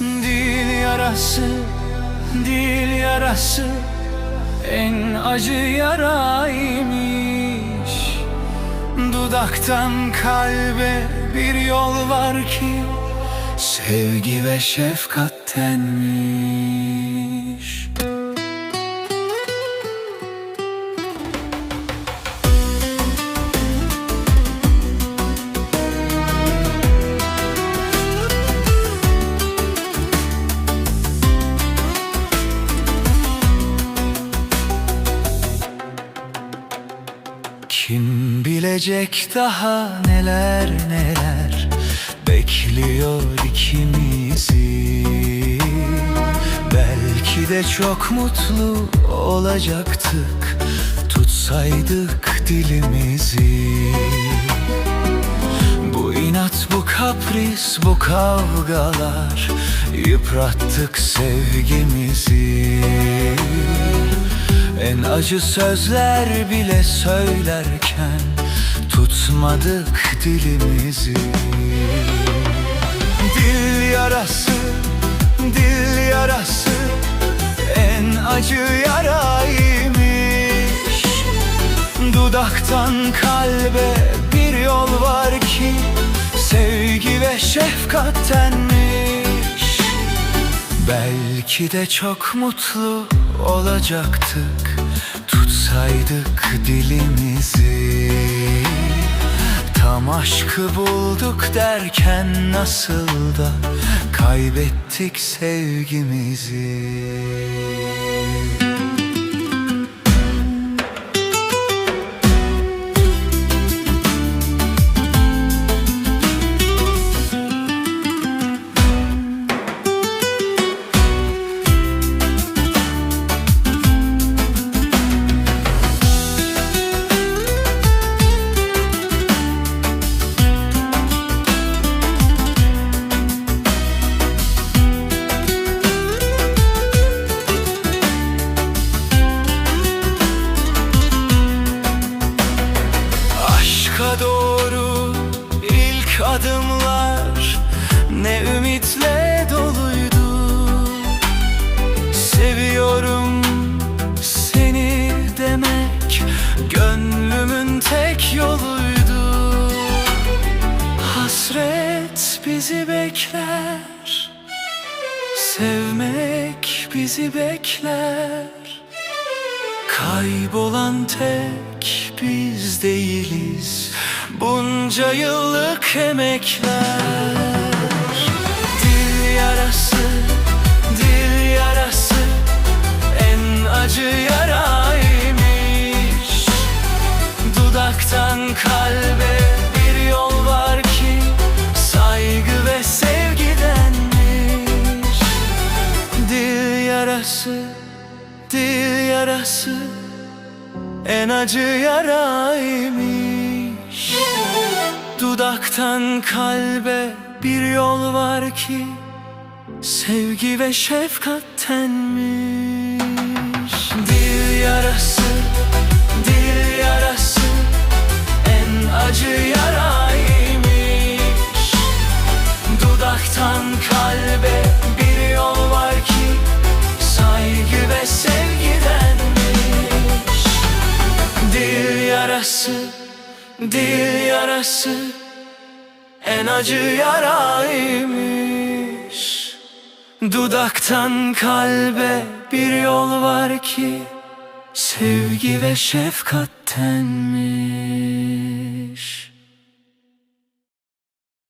Dil yarası, dil yarası En acı yaraymış. Dudaktan kalbe bir yol var ki Sevgi ve şefkattenmiş Kim bilecek daha neler neler Bekliyor ikimizi? Belki de çok mutlu olacaktık Tutsaydık dilimizi. Bu inat, bu kapris, bu kavgalar Yıprattık sevgimizi En acı sözler bile söylerken Tutmadık dilimizi. Dil yarası, dil yarası En acı yaraymış. Dudaktan kalbe bir yol var ki Sevgi ve şefkattenmiş Belki de çok mutlu olacaktık. Tutsaydık dilimizi. Tam aşkı bulduk derken nasıl da Kaybettik sevgimizi adımlar ne ümitle doluydu. Seviyorum seni demek gönlümün tek yoluydu. Hasret bizi bekler. Sevmek bizi bekler. Kaybolan tek biz değiliz Bunca yıllık emekler. Dil yarası, dil yarası En acı yaraymış. Dudaktan kalbe bir yol var ki Saygı ve sevgidenmiş Dil yarası Dil yarası en acı yaraymış Dudaktan kalbe bir yol var ki Sevgi ve şefkattenmiş Dil yarası, dil yarası En acı yaraymış. Dudaktan kalbe bir yol var ki Saygı ve sevgidenmiş Dil yarası, dil yarası en acı yaraymış. Dudaktan kalbe bir yol var ki Sevgi ve şefkattenmiş